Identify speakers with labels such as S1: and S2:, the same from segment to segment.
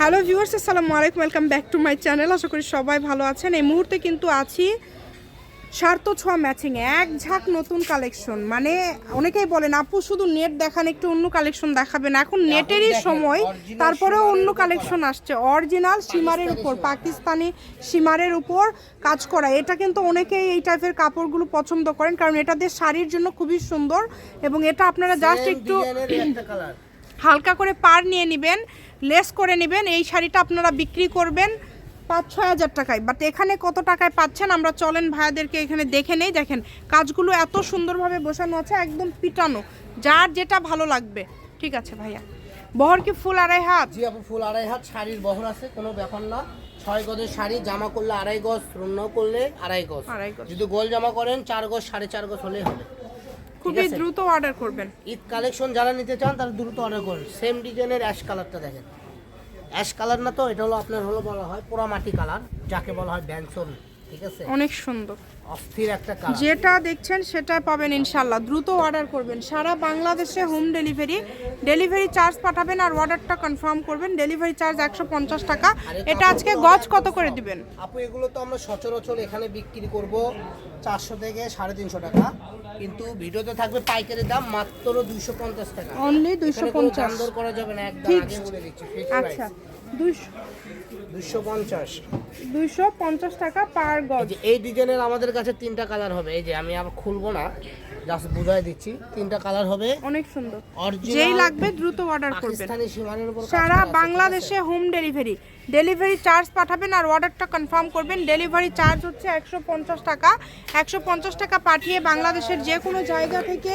S1: Hello viewers আসসালামু আলাইকুম welcome back to my channel. আশা করি সবাই ভালো আছেন। এই মুহূর্তে কিন্তু আছি স্বার্থ ছোঁয়া ম্যাচিং এক ঝাঁক নতুন কালেকশন মানে অনেকেই বলেন আপু শুধু নেট দেখান একটু অন্য কালেকশন দেখাবেন। এখন নেটেরই সময়। তারপরেও অন্য কালেকশন আসছে। অরিজিনাল সীমারের উপর পাকিস্তানি সীমারের উপর কাজ করা। এটা কিন্তু অনেকেই এই টাইপের কাপড়গুলো পছন্দ করেন কারণ এটা দিয়ে শাড়ির জন্য খুবই সুন্দর। এবং এটা আপনারা জাস্ট একটু হালকা করে পার নিয়ে নেবেন। লেস করে নেবেন। এই শাড়িটা আপনারা বিক্রি করবেন পাঁচ ছয় হাজার টাকায়। বাট এখানে কত টাকায় পাচ্ছেন আমরা চলেন ভাইয়াদেরকে এখানে দেখে নেই। দেখেন কাজগুলো এত সুন্দরভাবে বসানো আছে একদম পিটানো। যার যেটা ভালো লাগবে। ঠিক আছে ভাইয়া। বহর কি ফুল আড়াই হাত?
S2: জি আপু ফুল আড়াই হাত শাড়ির বহর আছে কোনো ব্যাপার না। ছয় গজের শাড়ি জামা করলে আড়াই গজ রুন্ন করলে আড়াই গজ।
S1: আড়াই গজ।
S2: যদি গোল জামা করেন চার গজ সাড়ে চার গজ হলেই হবে।
S1: খুবই দ্রুত অর্ডার করবেন।
S2: ঈদ কালেকশন যারা নিতে চান তারা দ্রুত অর্ডার করুন। সেম ডিজাইনের অ্যাশ কালারটা দেখেন। অ্যাশ কালার না তো, এটা হলো আপনার হলো বলা হয় পোড়ামাটি কালার, যাকে বলা হয় ব্যানসন, ঠিক আছে?
S1: অনেক সুন্দর।
S2: অস্থির একটা কালার
S1: যেটা দেখছেন সেটা পাবেন ইনশাল্লাহ দ্রুত অর্ডার করবেন। সারা বাংলাদেশে হোম ডেলিভারি ডেলিভারি চার্জ পাঠাবেন আর অর্ডারটা কনফার্ম করবেন। ডেলিভারি চার্জ একশো পঞ্চাশ টাকা। এটা আজকে গজ কত করে দিবেন?
S2: আপু এগুলো তো আমরা সচরাচর এখানে বিক্রি করব চারশো থেকে সাড়ে তিনশো টাকা। কিন্তু ভিডিওতে থাকবে পাইকারি দাম মাত্র দুইশো পঞ্চাশ টাকা।
S1: অনলি দুইশো পঞ্চাশ।
S2: করা যাবে না একদম
S1: আচ্ছা। দুইশো
S2: পঞ্চাশ।
S1: দুইশো পঞ্চাশ টাকা পার গজ।
S2: এই ডিজাইনের আমাদের কাছে তিনটা কালার হবে। এই যে আমি আবার খুলবো না জাস্ট বুঝাই দিচ্ছি। তিনটা কালার হবে।
S1: অনেক সুন্দর। যেই লাগবে দ্রুত অর্ডার করবেন। সারা বাংলাদেশে হোম ডেলিভারি ডেলিভারি চার্জ পাঠাবেন আর অর্ডারটা কনফার্ম করবেন। ডেলিভারি চার্জ হচ্ছে একশো পঞ্চাশ টাকা। একশো পঞ্চাশ টাকা পাঠিয়ে বাংলাদেশের যে কোনো জায়গা থেকে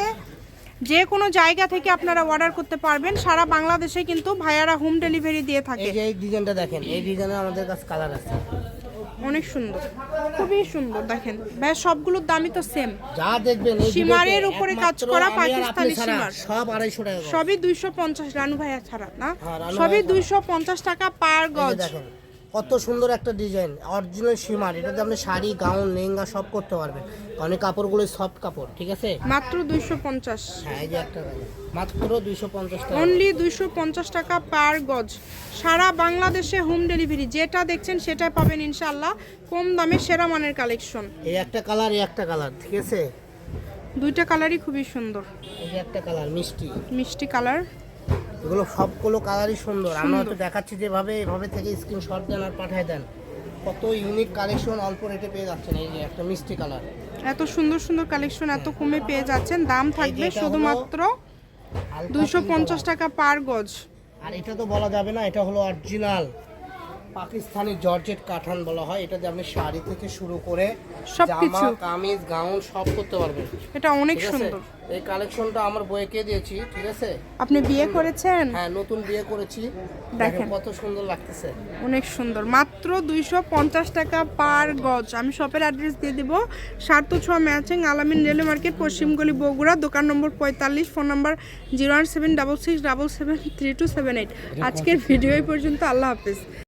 S1: যে কোনো জায়গা থেকে আপনারা অর্ডার করতে পারবেন। সারা বাংলাদেশে কিন্তু ভাইয়ারা হোম ডেলিভারি দিয়ে থাকে।
S2: এই যে এই ডিজাইনটা দেখেন এই ডিজাইনের আমাদের কাছে কালার আছে।
S1: অনেক সুন্দর খুবই সুন্দর দেখেন। ভাই সবগুলোর দামই তো সেম
S2: যা দেখবেন এই
S1: সীমারের উপরে কাজ করা পাকিস্তানি সীমার।
S2: সব আড়াইশো টাকা
S1: সবই দুইশো পঞ্চাশ রানু ভাইয়া ছাড়া না?
S2: হ্যাঁ,
S1: সবই
S2: ভাইয়া ছাড়া।
S1: দুইশো পঞ্চাশ টাকা পার গজ।
S2: দেখেন। কত সুন্দর একটা ডিজাইন অরিজিনাল সীমার এটাতে আপনি শাড়ি গাউন লেহেঙ্গা সব করতে পারবেন। কারণ কাপড়গুলো সফট কাপড় ঠিক আছে?
S1: মাত্র দুইশো পঞ্চাশ।
S2: হ্যাঁ এই যে একটা মাত্র দুইশো পঞ্চাশ টাকা।
S1: অনলি দুইশো পঞ্চাশ টাকা পার গজ। সারা বাংলাদেশে হোম ডেলিভারি যেটা দেখছেন সেটাই পাবেন ইনশাল্লাহ কম দামে সেরা মানের কালেকশন
S2: এই একটা কালার এই একটা কালার ঠিক আছে?
S1: দুইটা কালারই খুবই সুন্দর।
S2: এই যে একটা কালার মিষ্টি।
S1: মিষ্টি কালার
S2: এগুলো সবগুলো কালারই সুন্দর। আমরা হয়তো দেখাচ্ছি যেভাবে এভাবে থেকে স্ক্রিনশট দেন আর পাঠিয়ে দেন। কত ইউনিক কালেকশন অল্প রেটে পেয়ে যাচ্ছেন এই যে একটা মিষ্টি কালার
S1: এত সুন্দর সুন্দর কালেকশন এত কমে পেয়ে যাচ্ছেন। দাম থাকবে শুধুমাত্র দুইশো পঞ্চাশ টাকা। পার গজ।
S2: আর এটা তো বলা যাবে না এটা হলো অরিজিনাল পাকিস্তানি জর্জেট কাঠান বলা হয়। এটা এটাতে আপনি শাড়ি থেকে শুরু করে
S1: সবকিছু।
S2: জামা কামিজ গাউন সব করতে পারবেন।
S1: এটা অনেক সুন্দর।
S2: এই কালেকশনটা আমার বইকে দিয়েছি ঠিক আছে?
S1: আপনি বিয়ে করেছেন?
S2: হ্যাঁ নতুন বিয়ে করেছি। দেখেন। কত সুন্দর লাগতেছে।
S1: অনেক সুন্দর। মাত্র দুইশো পঞ্চাশ টাকা পার গজ। আমি শপের অ্যাড্রেস দিয়ে দিব। সার্থ ছোঁয়া ম্যাচিং আলামিন রেলওয়ে মার্কেট পশ্চিমগলি বগুড়া দোকান নম্বর পঁয়তাল্লিশ phone number zero one seven double six double seven three two seven eight আজকের ভিডিও এই পর্যন্ত। আল্লাহ হাফিজ।